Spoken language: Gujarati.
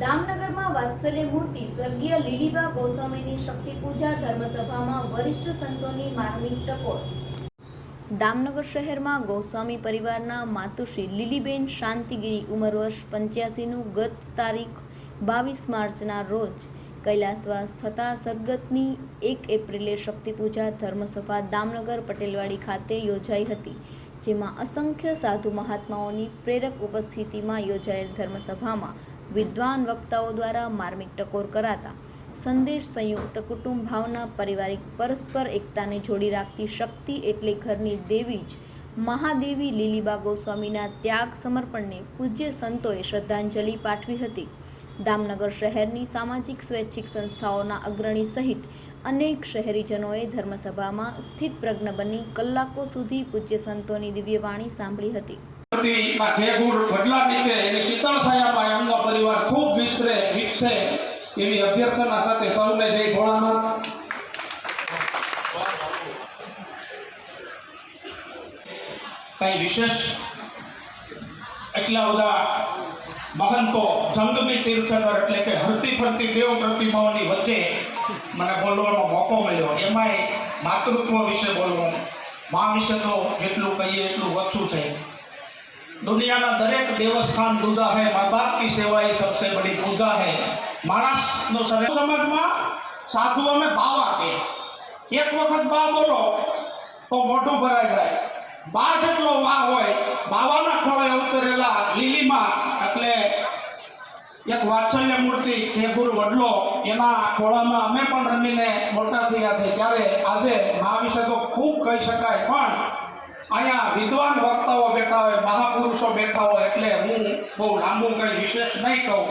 દામનગરમાં વાત્સલ્ય મૂર્તિ સ્વર્ગીય લીલીબા ગોસ્વામીની શક્તિ પૂજા ધર્મસભામાં વરિષ્ઠ સંતોની માર્મિક ટકોર. દામનગર શહેરમાં ગોસ્વામી પરિવારના માતુશ્રી લીલીબેન શાંતિગીરી ઉંમર વર્ષ પંચ્યાસીનું ગત તારીખ બાવીસ માર્ચના રોજ કૈલાસવાસ થતા સદગતની એક એપ્રિલે શક્તિપૂજા ધર્મસભા દામનગર પટેલવાડી ખાતે યોજાઈ હતી, જેમાં અસંખ્ય સાધુ મહાત્માઓની પ્રેરક ઉપસ્થિતિમાં યોજાયેલ ધર્મસભામાં વિદ્વાન વક્તાઓ દ્વારા માર્મિક ટકોર કરાતા સંદેશ સંયુક્ત કુટુંબ ભાવના પારિવારિક પરસ્પર એકતાને જોડી રાખતી શક્તિ એટલે ઘરની દેવી જ. મહાદેવી લીલીબા ગોસ્વામીના ત્યાગ સમર્પણને પૂજ્ય સંતોએ શ્રદ્ધાંજલિ પાઠવી હતી. દામનગર શહેરની સામાજિક સ્વૈચ્છિક સંસ્થાઓના અગ્રણી સહિત અનેક શહેરીજનોએ ધર્મસભામાં સ્થિત પ્રજ્ઞ બની કલાકો સુધી પૂજ્ય સંતોની દિવ્યવાણી સાંભળી હતી. પ્રતિમાં ઘેગુડ એમનો પરિવાર ખૂબ વિસ્તરે, વિકસે એવી અભ્યર્થના સાથે સૌને જય ભોળાનો કઈ વિશેષ? એટલા બધા મહંતો જંગમી તીર્થકર એટલે કે હરતી ફરતી દેવ પ્રતિમાઓની વચ્ચે મને બોલવાનો મોકો મળ્યો. એમાંય માતૃત્વ વિશે બોલવાનું મા વિશે તો જેટલું કહીએ એટલું ઓછું છે. દુનિયાના દરેક દેવસ્થાન દૂધા है माँ बाप की सेवा ही सबसे बड़ी पूजा है માણસનો શરીર સમાજમાં સાધુઓને બાવા કે એક વખત બા બોલો તો મોઢું ભરાઈ જાય બા જેટલો વા હોય બાવાના ખોળે અવતરેલા લીલીમાં એટલે એક વાત્સલ્ય મૂર્તિ ખેગુર વડલો એના ખોળામાં અમે પણ રમીને મોટા થયા છે ત્યારે આજે મા વિશે તો ખૂબ કહી શકાય પણ અહીંયા વિદ્વાન વક્તાઓ બેઠા હોય, મહાપુરુષો બેઠા હોય એટલે હું બહુ લાંબુ કંઈ વિશેષ નહીં કહું.